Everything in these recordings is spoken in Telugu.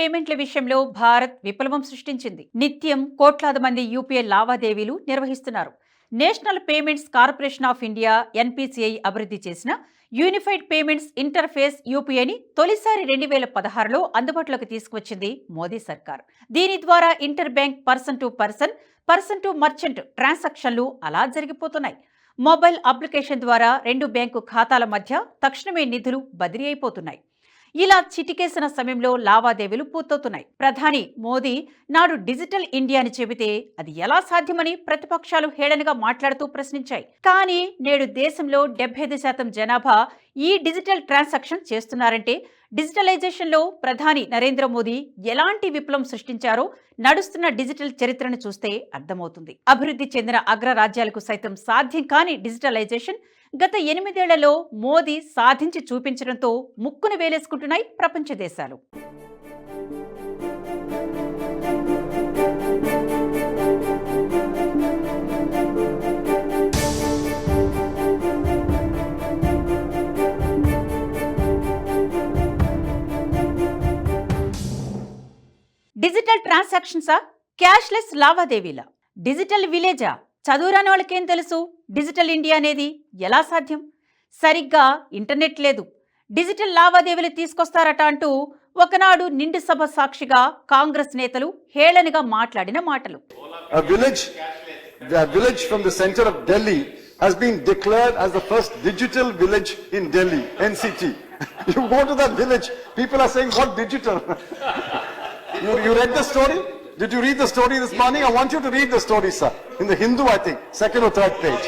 పేమెంట్ల విషయంలో భారత్ విప్లవం సృష్టించింది. నిత్యం కోట్లాది మంది యూపీఐ లావాదేవీలు నిర్వహిస్తున్నారు. National Payments Corporation of India NPCI అభివృద్ధి చేసిన యూనిఫైడ్ పేమెంట్స్ ఇంటర్ఫేస్ యూపీఐని తొలిసారి రెండు వేల పదహారులో అందుబాటులోకి తీసుకువచ్చింది మోదీ సర్కార్. దీని ద్వారా inter bank person to person person to merchant ట్రాన్సాక్షన్లు అలా జరిగిపోతున్నాయి. మొబైల్ అప్లికేషన్ ద్వారా రెండు బ్యాంకు ఖాతాల మధ్య తక్షణమే నిధులు బదిలీ అయిపోతున్నాయి. ఇలా చిటికేసిన సమయంలో లావాదేవీలు పూర్తవుతున్నాయి. ప్రధాని మోదీ నాడు డిజిటల్ ఇండియా అని చెబితే అది ఎలా సాధ్యమని ప్రతిపక్షాలు హేళనగా మాట్లాడుతూ ప్రశ్నించాయి. కానీ నేడు దేశంలో డెబ్బై ఐదు శాతం జనాభా ఈ డిజిటల్ ట్రాన్సాక్షన్ చేస్తున్నారంటే డిజిటలైజేషన్లో ప్రధాని నరేంద్ర మోదీ ఎలాంటి విప్లవం సృష్టించారో నడుస్తున్న డిజిటల్ చరిత్రను చూస్తే అర్థమవుతుంది. అభివృద్ధి చెందిన అగ్రరాజ్యాలకు సైతం సాధ్యం కాని డిజిటలైజేషన్ గత ఎనిమిదేళ్ళలో మోదీ సాధించి చూపించడంతో ముక్కును వేలేసుకుంటున్నాయి ప్రపంచ దేశాలు. డిజిటల్ ట్రాన్సాక్షన్సా? క్యాష్లెస్ లావాదేవీలా? డిజిటల్ విలేజా? చదువురాని వాళ్ళకేం తెలుసు డిజిటల్ ఇండియా అనేది ఎలా సాధ్యం సరిగ్గా ఇంటర్నెట్ లేదు డిజిటల్ లావాదేవీలు తీసుకొస్తారట అంటూ ఒకనాడు నిండు సభ సాక్షిగా కాంగ్రెస్ నేతలు హేళనగా మాట్లాడిన మాటలు village from the center of Delhi has been declared as the first digital village in Delhi, NCT. You go to that village, people are saying, what digital? You, you read the story? Did you read the story this morning? I want you to read the story, sir. In the Hindu, I think, second or third page.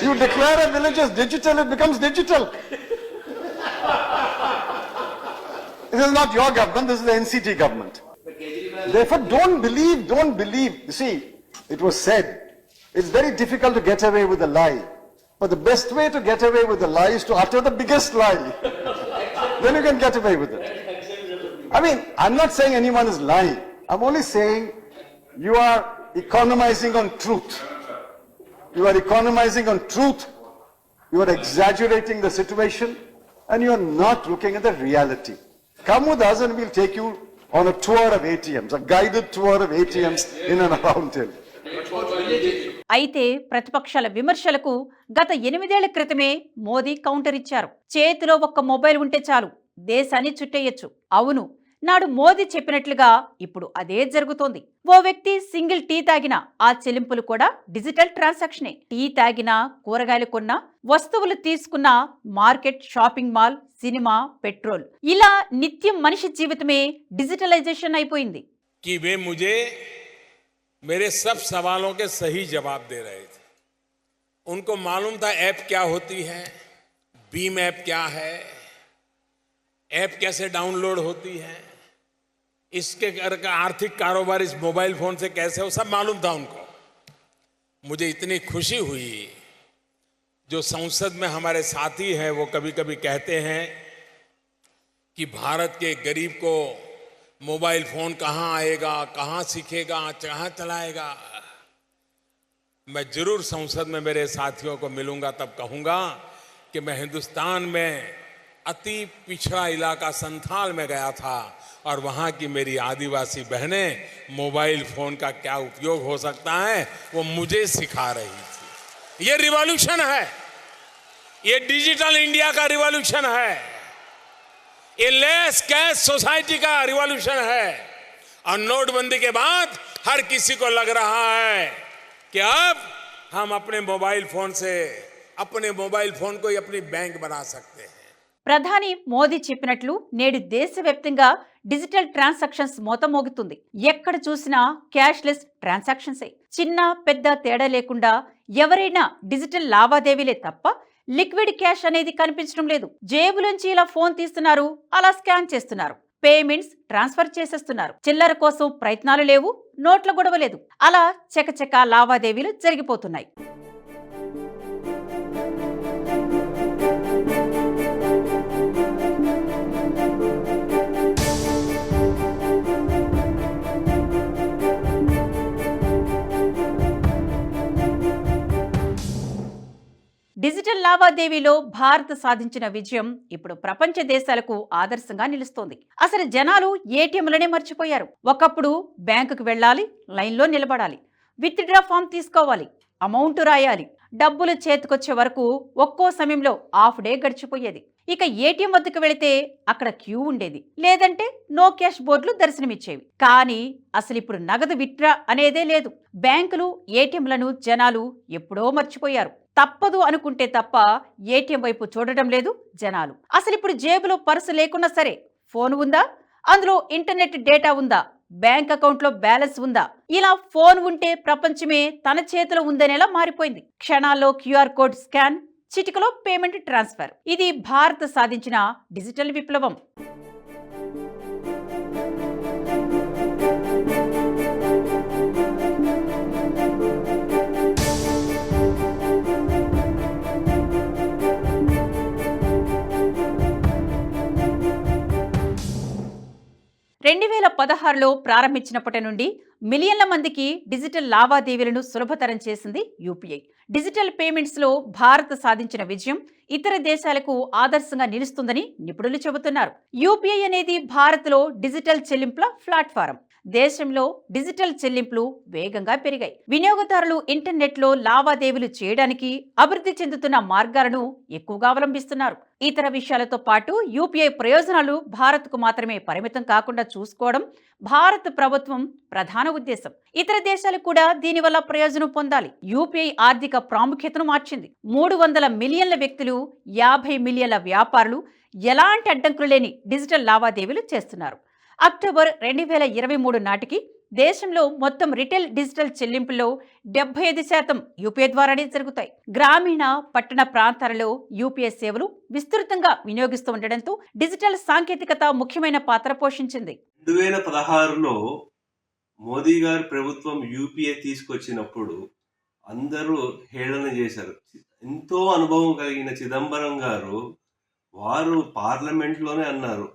You declare a village as digital, it becomes digital. This is not your government, this is the NCT government. Therefore, don't believe, don't believe. You see, it was said, it's very difficult to get away with a lie. But the best way to get away with a lie is to utter the biggest lie. then you can get away with it. I mean, I'm not saying anyone is lying. I'm only saying you are economizing on truth. You are economizing on truth. You are exaggerating the situation and you are not looking at the reality. Come with us and we'll take you on a tour of ATMs, a guided tour of ATMs in and around Delhi. అయితే ప్రతిపక్షాల విమర్శలకు గత ఎనిమిదేళ్ళ క్రితమే మోదీ కౌంటర్ ఇచ్చారు చేతిలో ఒక్క మొబైల్ ఉంటే చాలు దేశాన్ని చుట్టేయచ్చు అవును నాడు మోదీ చెప్పినట్లుగా ఇప్పుడు అదే జరుగుతోంది ఓ వ్యక్తి సింగిల్ టీ తాగిన ఆ చెల్లింపులు కూడా డిజిటల్ ట్రాన్సాక్షనే టీ తాగినా కూరగాయలు కొన్నా వస్తువులు తీసుకున్న market shopping mall cinema petrol ఇలా నిత్యం మనిషి జీవితమే డిజిటలైజేషన్ అయిపోయింది कि वे मुझे मेरे सब सवालों के सही जवाब दे रहे थे उनको मालूम था ऐप क्या होती है बीम ऐप क्या है ऐप कैसे डाउनलोड होती है? इसके कर का आर्थिक कारोबार इस मोबाइल फ़ोन से कैसे हो? सब मालूम था उनको। मुझे इतनी खुशी हुई। जो संसद में हमारे साथी हैं, वो कभी कभी कहते हैं कि भारत के गरीब को मोबाइल फ़ोन कहाँ आएगा, कहाँ सीखेगा, कहाँ चलाएगा? मैं ज़रूर संसद में मेरे साथियों को मिलूँगा, तब कहूँगा कि मैं हिंदुस्तान में अति पिछड़ा इलाका संथाल में गया था और वहाँ की मेरी आदिवासी बहनें मोबाइल फ़ोन का क्या उपयोग हो सकता है, वो मुझे सिखा रही थी। ये रिवॉल्यूशन है। ये डिजिटल इंडिया का रिवॉल्यूशन है। ये लेस कैश सोसाइटी का रिवॉल्यूशन है। और नोटबंदी के बाद हर किसी को लग रहा है कि अब हम अपने मोबाइल फ़ोन से, अपने मोबाइल फ़ोन को ही अपनी बैंक बना सकते हैं। ప్రధాని మోదీ చెప్పినట్లు నేడు దేశవ్యాప్తంగా డిజిటల్ ట్రాన్సాక్షన్స్ మోతమోగుతుంది. ఎక్కడ చూసినా క్యాష్లెస్ ట్రాన్సాక్షన్సే. చిన్న పెద్ద తేడా లేకుండా ఎవరైనా డిజిటల్ లావాదేవీలే తప్ప లిక్విడ్ క్యాష్ అనేది కనిపించడం లేదు. జేబులోంచి ఇలా ఫోన్ తీస్తున్నారు అలా స్కాన్ చేస్తున్నారు. పేమెంట్స్ ట్రాన్స్ఫర్ చేసేస్తున్నారు. చిల్లర కోసం ప్రయత్నాలు లేవు నోట్ల గొడవ లేదు. అలా చకచక లావాదేవీలు జరిగిపోతున్నాయి. లావాదేవీలో భారత్ సాధించిన విజయం ఇప్పుడు ప్రపంచ దేశాలకు ఆదర్శంగా నిలుస్తోంది. అసలు జనాలు ఏటీఎంలనే మర్చిపోయారు. ఒకప్పుడు బ్యాంకుకు వెళ్ళాలి లైన్లో నిలబడాలి. విత్డ్రా ఫామ్ తీసుకోవాలి అమౌంట్ రాయాలి. డబ్బులు చేతికొచ్చే వరకు ఒక్కో సమయంలో హాఫ్ డే గడిచిపోయేది. ఇక ఏటీఎం వద్దకు వెళితే అక్కడ క్యూ ఉండేది. లేదంటే నో క్యాష్ బోర్డులు దర్శనమిచ్చేవి. కానీ అసలు ఇప్పుడు నగదు విత్డ్రా అనేదే లేదు. బ్యాంకులు ఏటీఎంలను జనాలు ఎప్పుడో మర్చిపోయారు. తప్పదు అనుకుంటే తప్ప ఏటీఎం వైపు చూడటం లేదు జనాలు. అసలు ఇప్పుడు జేబులో పర్సు లేకున్నా సరే ఫోన్ ఉందా? అందులో ఇంటర్నెట్ డేటా ఉందా? బ్యాంక్ అకౌంట్లో బ్యాలెన్స్ ఉందా? ఇలా ఫోన్ ఉంటే ప్రపంచమే తన చేతిలో ఉందనేలా మారిపోయింది. క్షణాల్లో క్యూఆర్ కోడ్ స్కాన్ చిటికలో పేమెంట్ ట్రాన్స్ఫర్. ఇది భారత్ సాధించిన డిజిటల్ విప్లవం. రెండు వేల పదహారులో ప్రారంభించినప్పటి నుండి మిలియన్ల మందికి డిజిటల్ లావాదేవీలను సులభతరం చేసింది యూపీఐ. డిజిటల్ పేమెంట్స్లో భారత్ సాధించిన విజయం ఇతర దేశాలకు ఆదర్శంగా నిలుస్తుందని నిపుణులు చెబుతున్నారు. యూపీఐ అనేది భారత్లో డిజిటల్ చెల్లింపుల ప్లాట్ఫారం. దేశంలో డిజిటల్ చెల్లింపులు వేగంగా పెరిగాయి. వినియోగదారులు ఇంటర్నెట్లో లావాదేవీలు చేయడానికి అభివృద్ధి చెందుతున్న మార్గాలను ఎక్కువగా అవలంబిస్తున్నారు. ఇతర విషయాలతో పాటు యూపీఐ ప్రయోజనాలు భారత్కు మాత్రమే పరిమితం కాకుండా చూసుకోవడం భారత ప్రభుత్వం ప్రధాన ఉద్దేశం. ఇతర దేశాలు కూడా దీనివల్ల ప్రయోజనం పొందాలి. యూపీఐ ఆర్థిక ప్రాముఖ్యతను మార్చింది. మూడు వందల మిలియన్ల వ్యక్తులు యాభై మిలియన్ల వ్యాపారులు ఎలాంటి అడ్డంకులు లేని డిజిటల్ లావాదేవీలు చేస్తున్నారు. అక్టోబర్ రెండు వేల ఇరవై మూడు నాటికి దేశంలో మొత్తం రిటైల్ డిజిటల్ చెల్లింపుల్లో డెబ్బై ఐదు శాతం యూపీఐ ద్వారానే జరుగుతాయి. గ్రామీణ పట్టణ ప్రాంతాలలో యూపీఐ సేవలు విస్తృతంగా వినియోగిస్తూ ఉండడంతో డిజిటల్ సాంకేతికత ముఖ్యమైన పాత్ర పోషించింది. రెండు వేల పదహారులో మోదీ గారి ప్రభుత్వం యూపీఐ తీసుకొచ్చినప్పుడు అందరూ హేళన చేశారు. ఎంతో అనుభవం కలిగిన చిదంబరం గారు వారు పార్లమెంట్లోనే అన్నారు.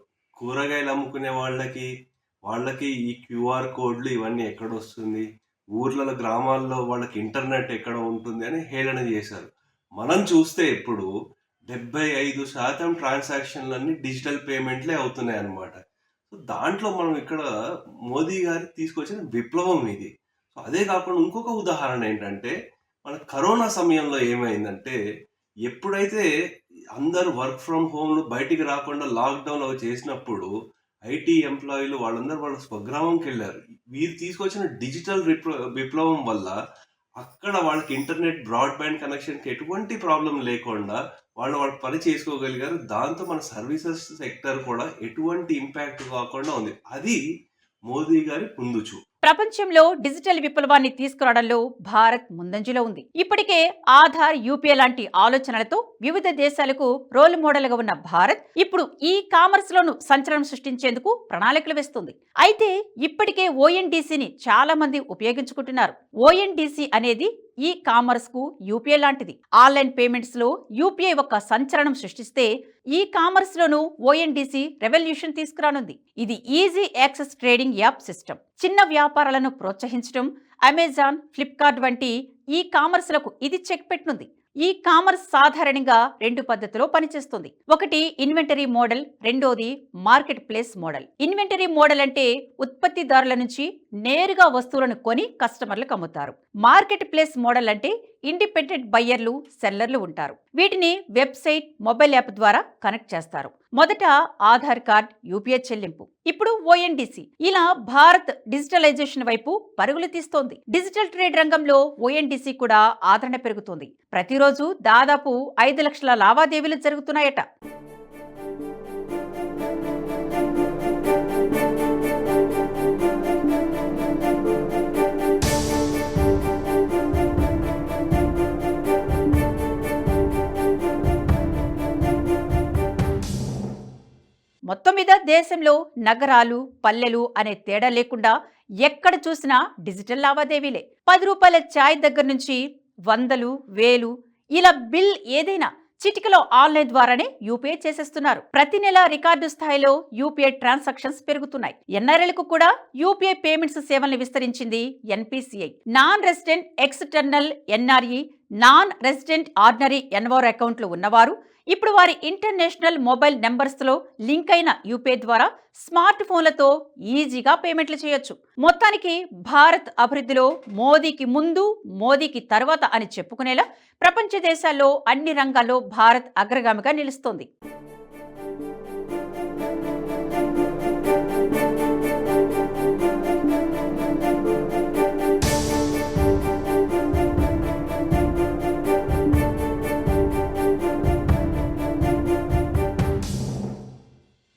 కూరగాయలు అమ్ముకునే వాళ్ళకి వాళ్ళకి ఈ క్యూఆర్ కోడ్లు ఇవన్నీ ఎక్కడ వస్తుంది? ఊర్లలో గ్రామాల్లో వాళ్ళకి ఇంటర్నెట్ ఎక్కడ ఉంటుంది అని హేళన చేశారు. మనం చూస్తే ఇప్పుడు డెబ్బై ఐదు శాతం ట్రాన్సాక్షన్లన్నీ డిజిటల్ పేమెంట్లే అవుతున్నాయి అన్నమాట. సో దాంట్లో మనం ఇక్కడ మోదీ గారి తీసుకొచ్చిన విప్లవం ఇది. సో అదే కాకుండా ఇంకొక ఉదాహరణ ఏంటంటే మన కరోనా సమయంలో ఏమైందంటే ఎప్పుడైతే అందరూ వర్క్ ఫ్రమ్ హోమ్లు బయటికి రాకుండా లాక్డౌన్ అవి చేసినప్పుడు ఐటీ ఎంప్లాయీలు వాళ్ళందరూ వాళ్ళ స్వగ్రామంకి వెళ్ళారు. వీరు తీసుకొచ్చిన డిజిటల్ విప్లవం వల్ల అక్కడ వాళ్ళకి ఇంటర్నెట్ బ్రాడ్బ్యాండ్ కనెక్షన్కి ఎటువంటి ప్రాబ్లం లేకుండా వాళ్ళు వాళ్ళు పని చేసుకోగలిగారు. దాంతో మన సర్వీసెస్ సెక్టర్ కూడా ఎటువంటి ఇంపాక్ట్ కాకుండా ఉంది. అది మోదీ గారి ముందుచూ ప్రపంచంలో డిజిటల్ విప్లవాన్ని తీసుకురావడంలో భారత్ ముందంజలో ఉంది. ఇప్పటికే ఆధార్ యూపీఐ లాంటి ఆలోచనలతో వివిధ దేశాలకు రోల్ మోడల్గా ఉన్న భారత్ ఇప్పుడు ఈ కామర్స్ లోను సంచలనం సృష్టించేందుకు ప్రణాళికలు వేస్తుంది. అయితే ఇప్పటికే ఓఎన్డీసీని చాలా మంది ఉపయోగించుకుంటున్నారు. ఓఎన్డీసీ అనేది ఈ కామర్స్కు యూపీఐ లాంటిది. ఆన్లైన్ పేమెంట్స్లో యూపీఐ ఒక సంచలనం సృష్టిస్తే ఈ కామర్స్ లోను ఓఎన్డీసీ రెవల్యూషన్ తీసుకురానుంది. ఇది easy access trading app system. చిన్న వ్యాపారాలను ప్రోత్సహించడం అమెజాన్ ఫ్లిప్కార్ట్ వంటి ఈ కామర్స్లకు ఇది చెక్ పెట్టనుంది. ఈ కామర్స్ సాధారణంగా రెండు పద్ధతిలో పనిచేస్తుంది. ఒకటి ఇన్వెంటరీ మోడల్ రెండోది market place model. Inventory model అంటే ఉత్పత్తిదారుల నుంచి నేరుగా వస్తువులను కొని కస్టమర్లకు అమ్ముతారు. మార్కెట్ ప్లేస్ మోడల్ అంటే ఇండిపెండెంట్ బయ్యర్లు సెల్లర్లు ఉంటారు. వీటిని వెబ్సైట్ మొబైల్ యాప్ ద్వారా కనెక్ట్ చేస్తారు. మొదట ఆధార్ కార్డ్ యూపీఐ చెల్లింపు. ఇప్పుడు ఓఎన్డీసీ ఇలా భారత్ డిజిటలైజేషన్ వైపు పరుగులు తీస్తోంది. డిజిటల్ ట్రేడ్ రంగంలో ఓఎన్డీసీ కూడా ఆదరణ పెరుగుతోంది. ప్రతిరోజు దాదాపు ఐదు లక్షల లావాదేవీలు జరుగుతున్నాయట. మొత్తం మీద దేశంలో నగరాలు పల్లెలు అనే తేడా లేకుండా ఎక్కడ చూసినా డిజిటల్ లావాదేవీలే. పది రూపాయల ఛాయ్ దగ్గర నుంచి వందలు వేలు ఇలా బిల్ ఏదైనా చిటికలో ఆన్లైన్ ద్వారానే యూపీఐ చేసేస్తున్నారు. ప్రతి నెల రికార్డు స్థాయిలో యూపీఐ ట్రాన్సాక్షన్స్ పెరుగుతున్నాయి. ఎన్ఆర్ఎల్కు కూడా యూపీఐ పేమెంట్స్ సేవల్ని విస్తరించింది NPCI. Non resident external NRE non resident ordinary NRO అకౌంట్లు ఉన్నవారు ఇప్పుడు వారి ఇంటర్నేషనల్ మొబైల్ నెంబర్స్లో లింక్ అయిన యూపీఐ ద్వారా స్మార్ట్ ఫోన్లతో ఈజీగా పేమెంట్లు చేయొచ్చు. మొత్తానికి భారత్ అభివృద్ధిలో మోదీకి ముందు మోదీకి తర్వాత అని చెప్పుకునేలా ప్రపంచ దేశాల్లో అన్ని రంగాల్లో భారత్ అగ్రగామిగా నిలుస్తోంది.